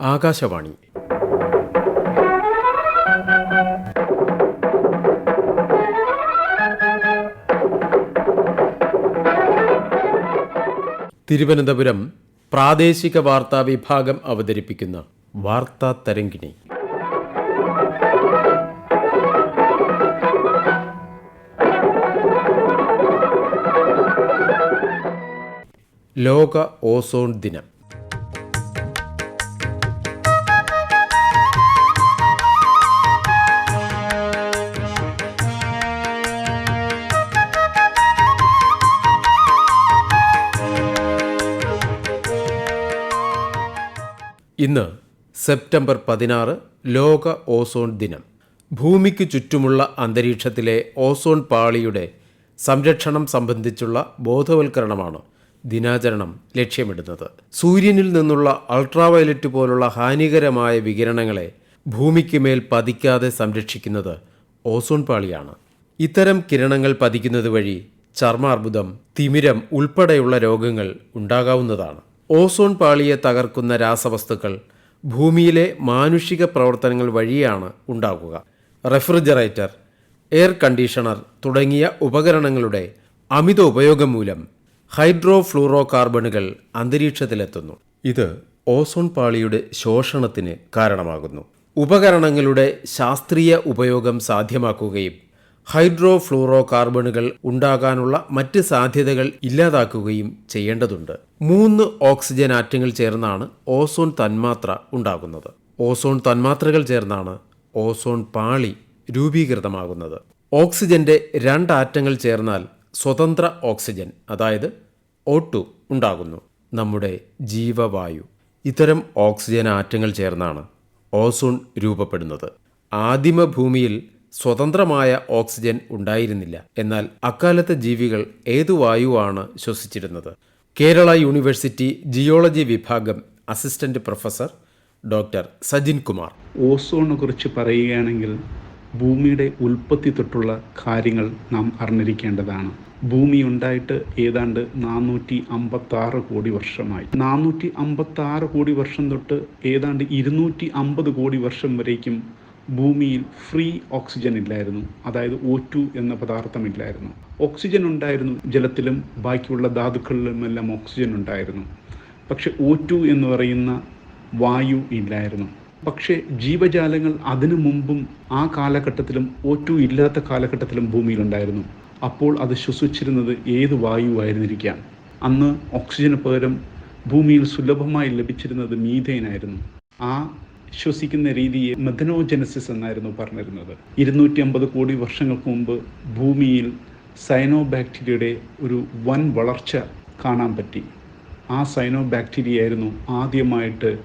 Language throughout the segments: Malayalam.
ആകാശവാണി. തിരുവനന്തപുരം പ്രാദേശിക വാർത്താ വിഭാഗം അവതരിപ്പിക്കുന്ന വാർത്താ തരംഗിണി. ലോക ഓസോൺ ദിനം. ഇന്ന് സെപ്റ്റംബർ പതിനാറ് ലോക ഓസോൺ ദിനം. ഭൂമിക്ക് ചുറ്റുമുള്ള അന്തരീക്ഷത്തിലെ ഓസോൺ പാളിയുടെ സംരക്ഷണം സംബന്ധിച്ചുള്ള ബോധവൽക്കരണമാണ് ദിനാചരണം ലക്ഷ്യമിടുന്നത്. സൂര്യനിൽ നിന്നുള്ള അൾട്രാവയലറ്റ് പോലുള്ള ഹാനികരമായ വികിരണങ്ങളെ ഭൂമിക്ക് മേൽ പതിക്കാതെ സംരക്ഷിക്കുന്നത് ഓസോൺ പാളിയാണ്. ഇത്തരം കിരണങ്ങൾ പതിക്കുന്നത് വഴി ചർമാർബുദം തിമിരം ഉൾപ്പെടെയുള്ള രോഗങ്ങൾ ഉണ്ടാകാവുന്നതാണ്. ഓസോൺ പാളിയെ തകർക്കുന്ന രാസവസ്തുക്കൾ ഭൂമിയിലെ മാനുഷിക പ്രവർത്തനങ്ങൾ വഴിയാണ് ഉണ്ടാകുക. റെഫ്രിജറേറ്റർ എയർ കണ്ടീഷണർ തുടങ്ങിയ ഉപകരണങ്ങളുടെ അമിത ഉപയോഗം മൂലം ഹൈഡ്രോ ഫ്ലൂറോ കാർബണുകൾ അന്തരീക്ഷത്തിലെത്തുന്നു. ഇത് ഓസോൺ പാളിയുടെ ശോഷണത്തിന് കാരണമാകുന്നു. ഉപകരണങ്ങളുടെ ശാസ്ത്രീയ ഉപയോഗം സാധ്യമാക്കുകയും ഹൈഡ്രോ ഫ്ലൂറോ കാർബണുകൾ ഉണ്ടാകാനുള്ള മറ്റ് സാധ്യതകൾ ഇല്ലാതാക്കുകയും ചെയ്യേണ്ടതുണ്ട്. മൂന്ന് ഓക്സിജൻ ആറ്റങ്ങൾ ചേർന്നാണ് ഓസോൺ തന്മാത്ര ഉണ്ടാകുന്നത്. ഓസോൺ തന്മാത്രകൾ ചേർന്നാണ് ഓസോൺ പാളി രൂപീകൃതമാകുന്നത്. ഓക്സിജന്റെ രണ്ട് ആറ്റങ്ങൾ ചേർന്നാൽ സ്വതന്ത്ര ഓക്സിജൻ അതായത് ഓട്ടു ഉണ്ടാകുന്നു. നമ്മുടെ ജീവവായു. ഇത്തരം ഓക്സിജൻ ആറ്റങ്ങൾ ചേർന്നാണ് ഓസോൺ രൂപപ്പെടുന്നത്. ആദിമ ഭൂമിയിൽ സ്വതന്ത്രമായ ഓക്സിജൻ ഉണ്ടായിരുന്നില്ല. എന്നാൽ അക്കാലത്തെ ജീവികൾ ഏതു വായുവാണ് ശ്വസിച്ചിരുന്നത്? കേരള യൂണിവേഴ്സിറ്റി ജിയോളജി വിഭാഗം assistant professor doctor Sajin Kumar. ഓസോണിനെ കുറിച്ച് പറയുകയാണെങ്കിൽ ഭൂമിയുടെ ഉൽപ്പത്തി തൊട്ടുള്ള കാര്യങ്ങൾ നാം അറിഞ്ഞിരിക്കേണ്ടതാണ്. ഭൂമി ഉണ്ടായിട്ട് ഏതാണ്ട് നാനൂറ്റി അമ്പത്തി ആറ് കോടി വർഷമായി. നാനൂറ്റി അമ്പത്തി ആറ് കോടി വർഷം തൊട്ട് ഏതാണ്ട് ഇരുന്നൂറ്റി അമ്പത് കോടി വർഷം വരേക്കും ഭൂമിയിൽ ഫ്രീ ഓക്സിജൻ ഇല്ലായിരുന്നു. അതായത് ഒ ടു എന്ന പദാർത്ഥമില്ലായിരുന്നു ഓക്സിജൻ ഉണ്ടായിരുന്നു ജലത്തിലും ബാക്കിയുള്ള ധാതുക്കളിലുമെല്ലാം ഓക്സിജൻ ഉണ്ടായിരുന്നു. പക്ഷെ ഒ ടു എന്ന് പറയുന്ന വായു ഇല്ലായിരുന്നു. പക്ഷേ ജീവജാലങ്ങൾ അതിനു മുമ്പും ആ കാലഘട്ടത്തിലും ഒ ടു ഇല്ലാത്ത കാലഘട്ടത്തിലും ഭൂമിയിലുണ്ടായിരുന്നു. അപ്പോൾ അത് ശ്വസിച്ചിരുന്നത് ഏത് വായുവായിരുന്നിരിക്കാം അന്ന് ഓക്സിജന് പകരം ഭൂമിയിൽ സുലഭമായി ലഭിച്ചിരുന്നത് മീഥേനായിരുന്നു ആ ശ്വസിക്കുന്ന രീതിയെ മെഥനോജനസിസ് എന്നായിരുന്നു പറഞ്ഞിരുന്നത്. ഇരുന്നൂറ്റി അമ്പത് കോടി വർഷങ്ങൾക്ക് മുമ്പ് ഭൂമിയിൽ സൈനോ ബാക്ടീരിയയുടെ ഒരു വൻ വളർച്ച കാണാൻ പറ്റി. ആ സൈനോ ബാക്ടീരിയ ആയിരുന്നു ആദ്യമായിട്ട്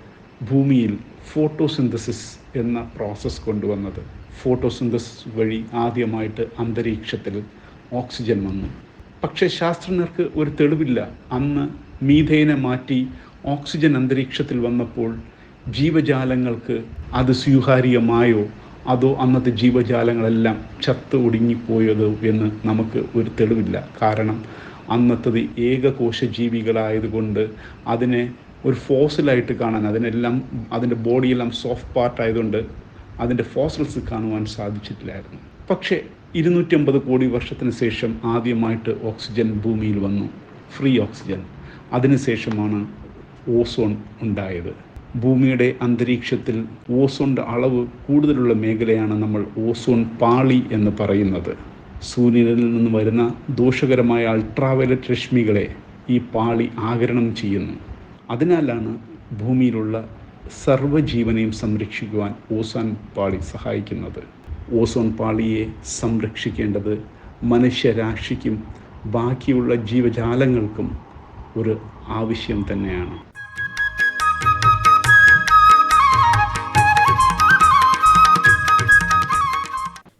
ഭൂമിയിൽ ഫോട്ടോസിന്തസിസ് എന്ന പ്രോസസ്സ് കൊണ്ടുവന്നത്. ഫോട്ടോസിന്തസിസ് വഴി ആദ്യമായിട്ട് അന്തരീക്ഷത്തിൽ ഓക്സിജൻ വന്നു. പക്ഷേ ശാസ്ത്രജ്ഞർക്ക് ഒരു തെളിവില്ല. അന്ന് മീഥേനെ മാറ്റി ഓക്സിജൻ അന്തരീക്ഷത്തിൽ വന്നപ്പോൾ ജീവജാലങ്ങൾക്ക് അത് സ്വീകാര്യമായോ? അതോ അന്നത്തെ ജീവജാലങ്ങളെല്ലാം ചത്ത് ഒടുങ്ങിപ്പോയതോ എന്ന് നമുക്ക് ഒരു തെളിവില്ല. കാരണം അന്നത്തത് ഏകകോശ ജീവികളായതുകൊണ്ട് അതിനെ ഒരു ഫോസിലായിട്ട് കാണാൻ അതിനെല്ലാം അതിന്റെ ബോഡിയെല്ലാം സോഫ്റ്റ് പാർട്ട് ആയതുകൊണ്ട് അതിന്റെ ഫോസിൽസ് കാണുവാൻ സാധിച്ചിട്ടില്ലായിരുന്നു. പക്ഷേ ഇരുന്നൂറ്റമ്പത് കോടി വർഷത്തിന് ശേഷം ആദ്യമായിട്ട് ഓക്സിജൻ ഭൂമിയിൽ വന്നു. Free oxygen. അതിനുശേഷമാണ് ഓസോൺ ഉണ്ടായത്. ഭൂമിയുടെ അന്തരീക്ഷത്തിൽ ഓസോണിന്റെ അളവ് കൂടുതലുള്ള മേഖലയാണ് നമ്മൾ ഓസോൺ പാളി എന്ന് പറയുന്നത്. സൂര്യനിൽ നിന്ന് വരുന്ന ദോഷകരമായ അൾട്രാവയലറ്റ് രശ്മികളെ ഈ പാളി ആകരണം ചെയ്യുന്നു. അതിനാലാണ് ഭൂമിയിലുള്ള സർവജീവനെയും സംരക്ഷിക്കുവാൻ ഓസോൺ പാളി സഹായിക്കുന്നത്. ഓസോൺ പാളിയെ സംരക്ഷിക്കേണ്ടത് മനുഷ്യരാശിക്കും ബാക്കിയുള്ള ജീവജാലങ്ങൾക്കും ഒരു ആവശ്യം തന്നെയാണ്.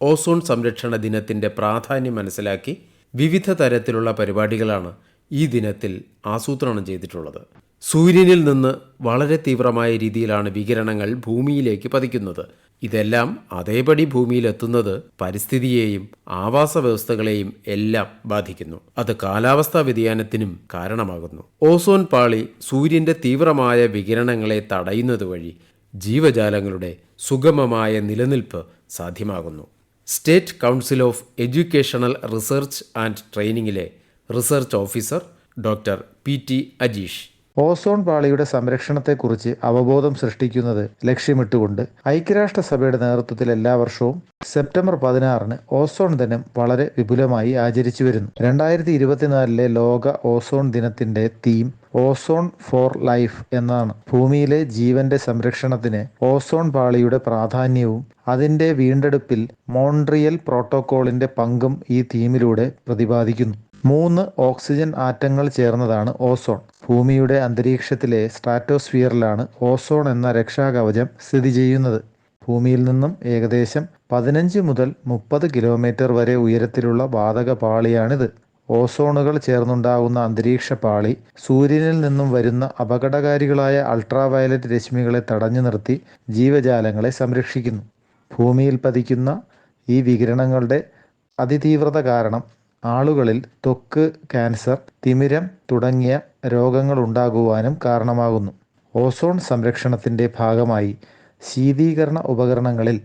ഓസോൺ സംരക്ഷണ ദിനത്തിന്റെ പ്രാധാന്യം മനസ്സിലാക്കി വിവിധ തരത്തിലുള്ള പരിപാടികളാണ് ഈ ദിനത്തിൽ ആസൂത്രണം ചെയ്തിട്ടുള്ളത്. സൂര്യനിൽ നിന്ന് വളരെ തീവ്രമായ രീതിയിലാണ് വികിരണങ്ങൾ ഭൂമിയിലേക്ക് പതിക്കുന്നത്. ഇതെല്ലാം അതേപടി ഭൂമിയിലെത്തുന്നത് പരിസ്ഥിതിയെയും ആവാസ വ്യവസ്ഥകളെയും എല്ലാം ബാധിക്കുന്നു. അത് കാലാവസ്ഥാ വ്യതിയാനത്തിനും കാരണമാകുന്നു. ഓസോൺ പാളി സൂര്യന്റെ തീവ്രമായ വികിരണങ്ങളെ തടയുന്നത് വഴി ജീവജാലങ്ങളുടെ സുഗമമായ നിലനിൽപ്പ് സാധ്യമാകുന്നു. State council of educational research and ട്രെയിനിങ്ങിലെ research officer doctor P T Ajeesh. Ozone പാളിയുടെ സംരക്ഷണത്തെക്കുറിച്ച് അവബോധം സൃഷ്ടിക്കുന്നത് ലക്ഷ്യമിട്ടുകൊണ്ട് ഐക്യരാഷ്ട്രസഭയുടെ നേതൃത്വത്തിൽ എല്ലാ വർഷവും സെപ്റ്റംബർ പതിനാറിന് ഓസോൺ ദിനം വളരെ വിപുലമായി ആചരിച്ചു വരുന്നു. രണ്ടായിരത്തി ഇരുപത്തിനാലിലെ ലോക ഓസോൺ ദിനത്തിന്റെ തീം ഓസോൺ ഫോർ ലൈഫ് എന്നാണ്. ഭൂമിയിലെ ജീവന്റെ സംരക്ഷണത്തിന് ഓസോൺ പാളിയുടെ പ്രാധാന്യവും അതിന്റെ വീണ്ടെടുപ്പിൽ മോൺട്രിയൽ പ്രോട്ടോക്കോളിന്റെ പങ്കും ഈ തീമിലൂടെ പ്രതിപാദിക്കുന്നു. മൂന്ന് ഓക്സിജൻ ആറ്റങ്ങൾ ചേർന്നതാണ് ഓസോൺ. ഭൂമിയുടെ അന്തരീക്ഷത്തിലെ സ്ട്രാറ്റോസ്ഫിയറിലാണ് ഓസോൺ എന്ന രക്ഷാകവചം സ്ഥിതി ചെയ്യുന്നത്. ഭൂമിയിൽ നിന്നും ഏകദേശം പതിനഞ്ച് മുതൽ മുപ്പത് കിലോമീറ്റർ വരെ ഉയരത്തിലുള്ള വാതക പാളിയാണിത് ഓസോണുകൾ ചേർന്നുണ്ടാകുന്ന അന്തരീക്ഷ പാളി സൂര്യനിൽ നിന്നും വരുന്ന അപകടകാരികളായ അൾട്രാവയലറ്റ് രശ്മികളെ തടഞ്ഞു നിർത്തി ജീവജാലങ്ങളെ സംരക്ഷിക്കുന്നു. ഭൂമിയിൽ പതിക്കുന്ന ഈ വികിരണങ്ങളുടെ അതിതീവ്രത കാരണം ആളുകളിൽ ത്വക്ക് ക്യാൻസർ തിമിരം തുടങ്ങിയ രോഗങ്ങൾ ഉണ്ടാകുവാനും കാരണമാകുന്നു. ഓസോൺ സംരക്ഷണത്തിന്റെ ഭാഗമായി ശീതീകരണ ഉപകരണങ്ങളിൽ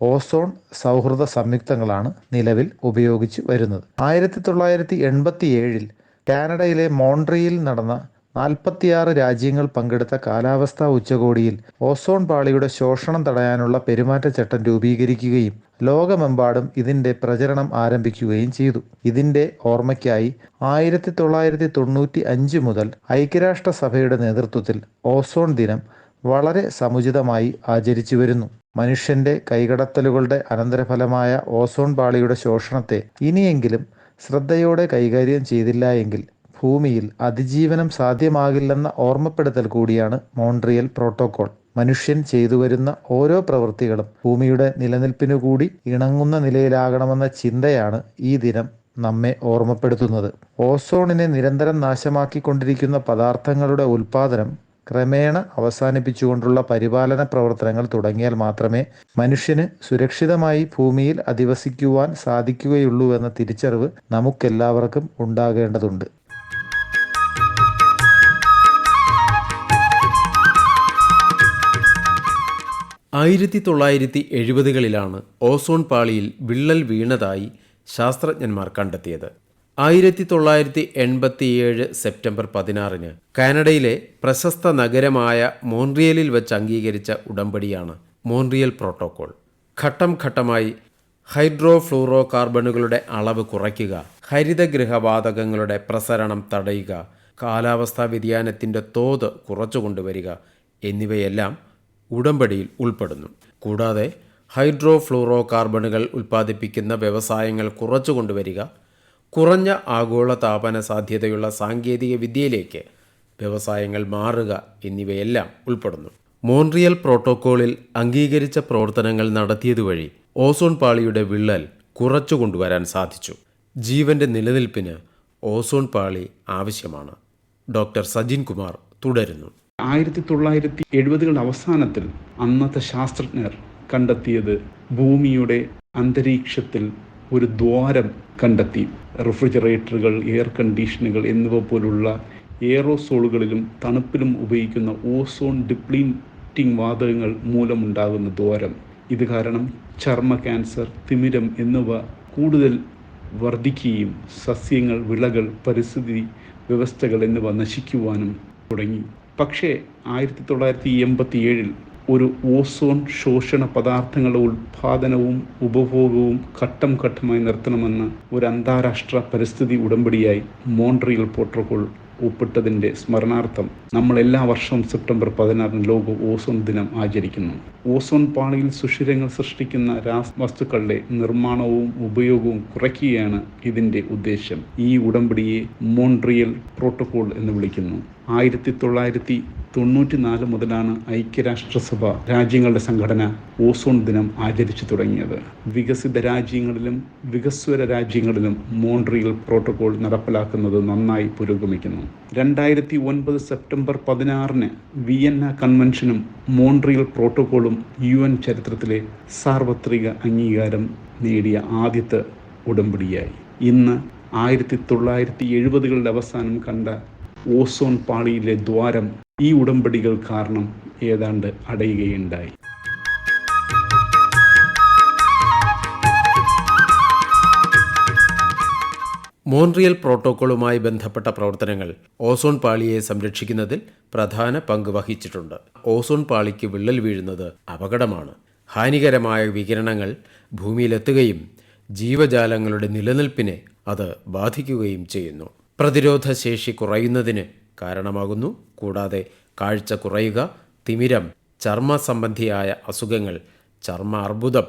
ഓസോൺ സൗഹൃദ സംയുക്തങ്ങളാണ് നിലവിൽ ഉപയോഗിച്ച് വരുന്നത്. ആയിരത്തി തൊള്ളായിരത്തി എൺപത്തി ഏഴിൽ കാനഡയിലെ മോൺട്രിയിൽ നടന്ന നാൽപ്പത്തിയാറ് രാജ്യങ്ങൾ പങ്കെടുത്ത കാലാവസ്ഥാ ഉച്ചകോടിയിൽ ഓസോൺ പാളിയുടെ ശോഷണം തടയാനുള്ള പെരുമാറ്റച്ചട്ടം രൂപീകരിക്കുകയും ലോകമെമ്പാടും ഇതിന്റെ പ്രചരണം ആരംഭിക്കുകയും ചെയ്തു. ഇതിന്റെ ഓർമ്മയ്ക്കായി ആയിരത്തി തൊള്ളായിരത്തി തൊണ്ണൂറ്റി അഞ്ച് മുതൽ ഐക്യരാഷ്ട്രസഭയുടെ നേതൃത്വത്തിൽ ഓസോൺ ദിനം വളരെ സമുചിതമായി ആചരിച്ചു വരുന്നു. മനുഷ്യന്റെ കൈകടത്തലുകളുടെ അനന്തരഫലമായ ഓസോൺ പാളിയുടെ ശോഷണത്തെ ഇനിയെങ്കിലും ശ്രദ്ധയോടെ കൈകാര്യം ചെയ്തില്ല എങ്കിൽ ഭൂമിയിൽ അതിജീവനം സാധ്യമാകില്ലെന്ന ഓർമ്മപ്പെടുത്തൽ കൂടിയാണ് മോൺട്രിയൽ പ്രോട്ടോകോൾ. മനുഷ്യൻ ചെയ്തു വരുന്ന ഓരോ പ്രവൃത്തികളും ഭൂമിയുടെ നിലനിൽപ്പിനു കൂടി ഇണങ്ങുന്ന നിലയിലാകണമെന്ന ചിന്തയാണ് ഈ ദിനം നമ്മെ ഓർമ്മപ്പെടുത്തുന്നത്. ഓസോണിനെ നിരന്തരം നാശമാക്കിക്കൊണ്ടിരിക്കുന്ന പദാർത്ഥങ്ങളുടെ ഉൽപാദനം ക്രമേണ അവസാനിപ്പിച്ചുകൊണ്ടുള്ള പരിപാലന പ്രവർത്തനങ്ങൾ തുടങ്ങിയാൽ മാത്രമേ മനുഷ്യന് സുരക്ഷിതമായി ഭൂമിയിൽ അധിവസിക്കുവാൻ സാധിക്കുകയുള്ളൂ എന്ന തിരിച്ചറിവ് നമുക്കെല്ലാവർക്കും ഉണ്ടാകേണ്ടതുണ്ട്. ആയിരത്തി തൊള്ളായിരത്തി എഴുപതുകളിലാണ് ഓസോൺ പാളിയിൽ വിള്ളൽ വീണതായി ശാസ്ത്രജ്ഞന്മാർ കണ്ടെത്തിയത്. ആയിരത്തി തൊള്ളായിരത്തി എൺപത്തിയേഴ് സെപ്റ്റംബർ പതിനാറിന് കാനഡയിലെ പ്രശസ്ത നഗരമായ മോൺറിയലിൽ വെച്ച് അംഗീകരിച്ച ഉടമ്പടിയാണ് മോൺറിയൽ പ്രോട്ടോകോൾ. ഘട്ടം ഘട്ടമായി ഹൈഡ്രോ ഫ്ലൂറോ കാർബണുകളുടെ അളവ് കുറയ്ക്കുക ഹരിതഗൃഹവാതകങ്ങളുടെ പ്രസരണം തടയുക കാലാവസ്ഥാ വ്യതിയാനത്തിന്റെ തോത് കുറച്ചുകൊണ്ടുവരിക എന്നിവയെല്ലാം ഉടമ്പടിയിൽ ഉൾപ്പെടുന്നു. കൂടാതെ ഹൈഡ്രോ ഫ്ലൂറോ കാർബണുകൾ ഉൽപ്പാദിപ്പിക്കുന്ന വ്യവസായങ്ങൾ കുറച്ചു കൊണ്ടുവരിക കുറഞ്ഞ ആഗോള താപന സാധ്യതയുള്ള സാങ്കേതിക വിദ്യയിലേക്ക് വ്യവസായങ്ങൾ മാറുക എന്നിവയെല്ലാം ഉൾപ്പെടുന്നു. മോൺറിയൽ പ്രോട്ടോക്കോളിൽ അംഗീകരിച്ച പ്രവർത്തനങ്ങൾ നടത്തിയതുവഴി ഓസോൺ പാളിയുടെ വിള്ളൽ കുറച്ചു കൊണ്ടുവരാൻ സാധിച്ചു. ജീവന്റെ നിലനിൽപ്പിന് ഓസോൺ പാളി ആവശ്യമാണ്. ഡോക്ടർ സജിൻ കുമാർ തുടരുന്നു. ആയിരത്തി തൊള്ളായിരത്തി എഴുപതുകളുടെ അവസാനത്തിൽ അന്നത്തെ ശാസ്ത്രജ്ഞർ കണ്ടെത്തിയത് ഭൂമിയുടെ അന്തരീക്ഷത്തിൽ ഒരു ദ്വാരം കണ്ടെത്തി. റെഫ്രിജറേറ്ററുകൾ എയർ കണ്ടീഷനുകൾ എന്നിവ പോലുള്ള എയറോസോളുകളിലും തണുപ്പിലും ഉപയോഗിക്കുന്ന ഓസോൺ ഡിപ്ലീറ്റിംഗ് വാതകങ്ങൾ മൂലമുണ്ടാകുന്ന ദ്വാരം. ഇത് കാരണം ചർമ്മ ക്യാൻസർ തിമിരം എന്നിവ കൂടുതൽ വർദ്ധിക്കുകയും സസ്യങ്ങൾ വിളകൾ പരിസ്ഥിതി വ്യവസ്ഥകൾ എന്നിവ നശിക്കുവാനും തുടങ്ങി. പക്ഷേ ആയിരത്തി തൊള്ളായിരത്തി എൺപത്തി ഏഴിൽ ഒരു ഓസോൺ ശോഷണ പദാർത്ഥങ്ങളുടെ ഉൽപാദനവും ഉപഭോഗവും ഘട്ടം ഘട്ടമായി നിർത്തണമെന്ന് ഒരു അന്താരാഷ്ട്ര പരിസ്ഥിതി ഉടമ്പടിയായി മോൺട്രിയൽ പ്രോട്ടോകോൾ ഒപ്പിട്ടതിന്റെ സ്മരണാർത്ഥം നമ്മൾ എല്ലാ വർഷവും സെപ്റ്റംബർ പതിനാറിന് ലോക ഓസോൺ ദിനം ആചരിക്കുന്നു. ഓസോൺ പാളിയിൽ സുഷിരങ്ങൾ സൃഷ്ടിക്കുന്ന രാസവസ്തുക്കളുടെ നിർമ്മാണവും ഉപയോഗവും കുറയ്ക്കുകയാണ് ഇതിന്റെ ഉദ്ദേശം. ഈ ഉടമ്പടിയെ മോൺട്രിയൽ പ്രോട്ടോകോൾ എന്ന് വിളിക്കുന്നു. ആയിരത്തി തൊള്ളായിരത്തി തൊണ്ണൂറ്റി നാല് മുതലാണ് ഐക്യരാഷ്ട്രസഭ രാജ്യങ്ങളുടെ സംഘടന ഓസോൺ ദിനം ആചരിച്ചു തുടങ്ങിയത്. വികസിത രാജ്യങ്ങളിലും വികസ്വര രാജ്യങ്ങളിലും മോൺട്രിയൽ പ്രോട്ടോകോൾ നടപ്പിലാക്കുന്നത് നന്നായി പുരോഗമിക്കുന്നു. രണ്ടായിരത്തി ഒൻപത് സെപ്റ്റംബർ പതിനാറിന് വിയന്ന കൺവെൻഷനും മോൺട്രിയൽ പ്രോട്ടോകോളും യു എൻ ചരിത്രത്തിലെ സാർവത്രിക അംഗീകാരം നേടിയ ആദ്യത്തെ ഉടമ്പടിയായി. ഇന്ന് ആയിരത്തി തൊള്ളായിരത്തി എഴുപതുകളുടെ അവസാനം കണ്ട ഓസോൺ പാളിയിലെ ദ്വാരം ഈ ഉടമ്പടികൾ കാരണം ഏതാണ്ട് അടയുകയുണ്ടായി. മോൺട്രിയൽ പ്രോട്ടോക്കോളുമായി ബന്ധപ്പെട്ട പ്രവർത്തനങ്ങൾ ഓസോൺ പാളിയെ സംരക്ഷിക്കുന്നതിൽ പ്രധാന പങ്ക് വഹിച്ചിട്ടുണ്ട്. ഓസോൺ പാളിക്ക് വിള്ളൽ വീഴുന്നത് അപകടമാണ്. ഹാനികരമായ വികിരണങ്ങൾ ഭൂമിയിലെത്തുകയും ജീവജാലങ്ങളുടെ നിലനിൽപ്പിനെ അത് ബാധിക്കുകയും ചെയ്യുന്നു. പ്രതിരോധ ശേഷി കുറയുന്നതിന് കാരണമാകുന്നു. കൂടാതെ കാഴ്ച കുറയുക തിമിരം ചർമ്മ സംബന്ധിയായ അസുഖങ്ങൾ ചർമ്മ അർബുദം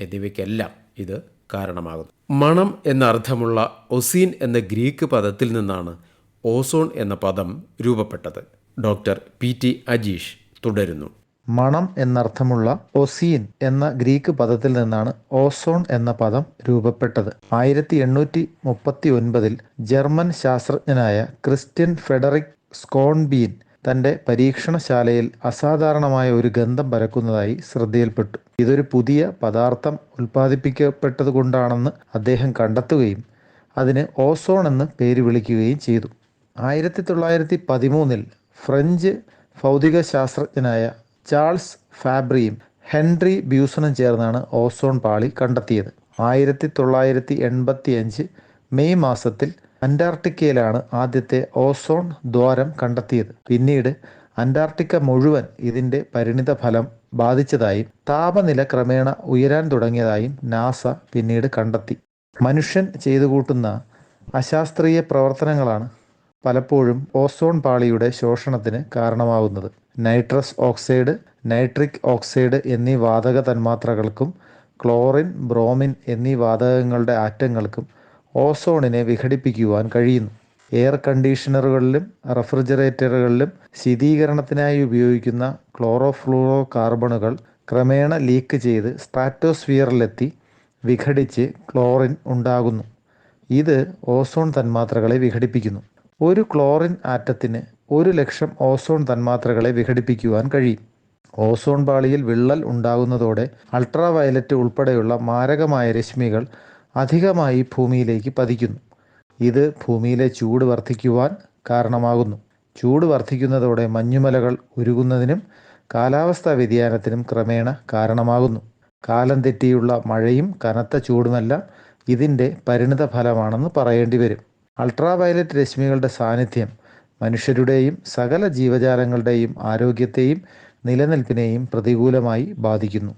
എന്നിവയ്ക്കെല്ലാം ഇത് കാരണമാകുന്നു. മണം എന്ന അർത്ഥമുള്ള ഒസീൻ എന്ന ഗ്രീക്ക് പദത്തിൽ നിന്നാണ് ഓസോൺ എന്ന പദം രൂപപ്പെട്ടത്. ഡോക്ടർ പി ടി അജീഷ് തുടരുന്നു. മണം എന്നർത്ഥമുള്ള ഒസീൻ എന്ന ഗ്രീക്ക് പദത്തിൽ നിന്നാണ് ഓസോൺ എന്ന പദം രൂപപ്പെട്ടത്. ആയിരത്തി എണ്ണൂറ്റി മുപ്പത്തി ഒൻപതിൽ ജർമ്മൻ ശാസ്ത്രജ്ഞനായ ക്രിസ്ത്യൻ ഫെഡറിക് സ്കോൺബീൻ തന്റെ പരീക്ഷണശാലയിൽ അസാധാരണമായ ഒരു ഗന്ധം പരക്കുന്നതായി ശ്രദ്ധയിൽപ്പെട്ടു. ഇതൊരു പുതിയ പദാർത്ഥം ഉൽപ്പാദിപ്പിക്കപ്പെട്ടതുകൊണ്ടാണെന്ന് അദ്ദേഹം കണ്ടെത്തുകയും അതിന് ഓസോൺ എന്ന് പേര് വിളിക്കുകയും ചെയ്തു. ആയിരത്തി തൊള്ളായിരത്തി പതിമൂന്നിൽ ഫ്രഞ്ച് ഭൗതിക ശാസ്ത്രജ്ഞനായ ചാൾസ് ഫാബ്രിയും ഹെൻറി ബ്യൂസണും ചേർന്നാണ് ഓസോൺ പാളി കണ്ടെത്തിയത്. ആയിരത്തി തൊള്ളായിരത്തി എൺപത്തി അഞ്ച് മെയ് മാസത്തിൽ അന്റാർട്ടിക്കയിലാണ് ആദ്യത്തെ ഓസോൺ ദ്വാരം കണ്ടെത്തിയത്. പിന്നീട് അന്റാർട്ടിക്ക മുഴുവൻ ഇതിന്റെ പരിണിത ഫലം ബാധിച്ചതായും താപനില ക്രമേണ ഉയരാൻ തുടങ്ങിയതായും നാസ പിന്നീട് കണ്ടെത്തി. മനുഷ്യൻ ചെയ്തു കൂട്ടുന്ന അശാസ്ത്രീയ പ്രവർത്തനങ്ങളാണ് പലപ്പോഴും ഓസോൺ പാളിയുടെ ശോഷണത്തിന് കാരണമാകുന്നത് നൈട്രസ് ഓക്സൈഡ് നൈട്രിക് ഓക്സൈഡ് എന്നീ വാതക തന്മാത്രകൾക്കും ക്ലോറിൻ ബ്രോമിൻ എന്നീ വാതകങ്ങളുടെ ആറ്റങ്ങൾക്കും ഓസോണിനെ വിഘടിപ്പിക്കുവാൻ കഴിയുന്നു. എയർ കണ്ടീഷണറുകളിലും റെഫ്രിജറേറ്ററുകളിലും ശീതീകരണത്തിനായി ഉപയോഗിക്കുന്ന ക്ലോറോഫ്ലൂറോ കാർബണുകൾ ക്രമേണ ലീക്ക് ചെയ്ത് സ്ട്രാറ്റോസ്ഫിയറിലെത്തി വിഘടിച്ച് ക്ലോറിൻ ഉണ്ടാകുന്നു. ഇത് ഓസോൺ തന്മാത്രകളെ വിഘടിപ്പിക്കുന്നു. ഒരു ക്ലോറിൻ ആറ്റത്തിന് ഒരു ലക്ഷം ഓസോൺ തന്മാത്രകളെ വിഘടിപ്പിക്കുവാൻ കഴിയും. ഓസോൺ പാളിയിൽ വിള്ളൽ ഉണ്ടാകുന്നതോടെ അൾട്രാ വയലറ്റ് ഉൾപ്പെടെയുള്ള മാരകമായ രശ്മികൾ അധികമായി ഭൂമിയിലേക്ക് പതിക്കുന്നു. ഇത് ഭൂമിയിലെ ചൂട് വർദ്ധിക്കുവാൻ കാരണമാകുന്നു. ചൂട് വർദ്ധിക്കുന്നതോടെ മഞ്ഞുമലകൾ ഉരുകുന്നതിനും കാലാവസ്ഥാ വ്യതിയാനത്തിനും ക്രമേണ കാരണമാകുന്നു. കാലം തെറ്റിയുള്ള മഴയും കനത്ത ചൂടുമെല്ലാം ഇതിന്റെ പരിണിത ഫലമാണെന്ന് പറയേണ്ടി വരും അൾട്രാ വയലറ്റ് രശ്മികളുടെ സാന്നിധ്യം മനുഷ്യരുടെയും സകല ജീവജാലങ്ങളുടെയും ആരോഗ്യത്തെയും നിലനിൽപ്പിനെയും പ്രതികൂലമായി ബാധിക്കുന്നു.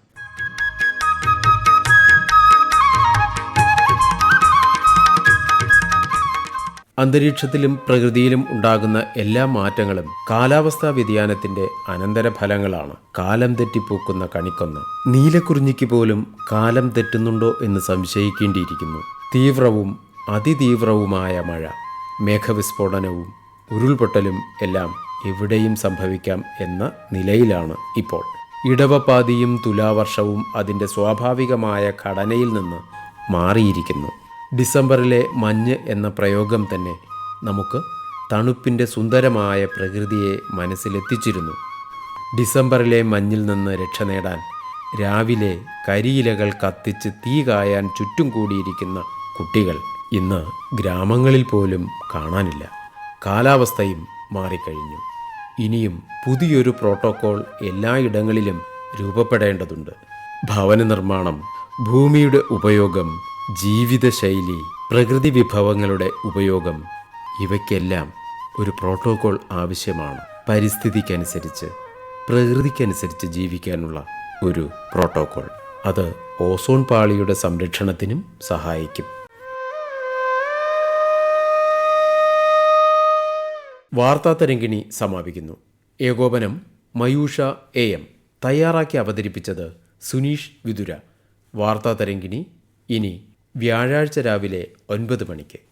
അന്തരീക്ഷത്തിലും പ്രകൃതിയിലും ഉണ്ടാകുന്ന എല്ലാ മാറ്റങ്ങളും കാലാവസ്ഥാ വ്യതിയാനത്തിന്റെ അനന്തരഫലങ്ങളാണ്. കാലം തെറ്റിപ്പൂക്കുന്ന കണിക്കൊന്ന. നീലക്കുറിഞ്ഞിക്ക് പോലും കാലം തെറ്റുന്നുണ്ടോ എന്ന് സംശയിക്കേണ്ടിയിരിക്കുന്നു. തീവ്രവും അതിതീവ്രവുമായ മഴ മേഘവിസ്ഫോടനവും ഉരുൾപൊട്ടലും എല്ലാം എവിടെയും സംഭവിക്കാം എന്ന നിലയിലാണ് ഇപ്പോൾ. ഇടവപ്പാതിയും തുലാവർഷവും അതിന്റെ സ്വാഭാവികമായ ഘടനയിൽ നിന്ന് മാറിയിരിക്കുന്നു. ഡിസംബറിലെ മഞ്ഞ് എന്ന പ്രയോഗം തന്നെ നമുക്ക് തണുപ്പിന്റെ സുന്ദരമായ പ്രകൃതിയെ മനസ്സിലെത്തിച്ചിരുന്നു. ഡിസംബറിലെ മഞ്ഞിൽ നിന്ന് രക്ഷ നേടാൻ രാവിലെ കരിയിലകൾ കത്തിച്ച് തീ കായാൻ ചുറ്റും കൂടിയിരിക്കുന്ന കുട്ടികൾ ഇന്ന് ഗ്രാമങ്ങളിൽ പോലും കാണാനില്ല. കാലാവസ്ഥയും മാറിക്കഴിഞ്ഞു. ഇനിയും പുതിയൊരു പ്രോട്ടോകോൾ എല്ലായിടങ്ങളിലും രൂപപ്പെടേണ്ടതുണ്ട്. ഭവന നിർമ്മാണം ഭൂമിയുടെ ഉപയോഗം ജീവിതശൈലി പ്രകൃതി വിഭവങ്ങളുടെ ഉപയോഗം ഇവയ്ക്കെല്ലാം ഒരു പ്രോട്ടോകോൾ ആവശ്യമാണ്. പരിസ്ഥിതിക്കനുസരിച്ച് പ്രകൃതിക്കനുസരിച്ച് ജീവിക്കാനുള്ള ഒരു പ്രോട്ടോകോൾ. അത് ഓസോൺ പാളിയുടെ സംരക്ഷണത്തിനും സഹായിക്കും. വാർത്താ തരങ്കിണി സമാപിക്കുന്നു. ഏകോപനം മയൂഷ എ എം. തയ്യാറാക്കി അവതരിപ്പിച്ചത് സുനീഷ് വിതുര. വാർത്താ തരങ്കിണി ഇനി വ്യാഴാഴ്ച രാവിലെ ഒൻപത് മണിക്ക്.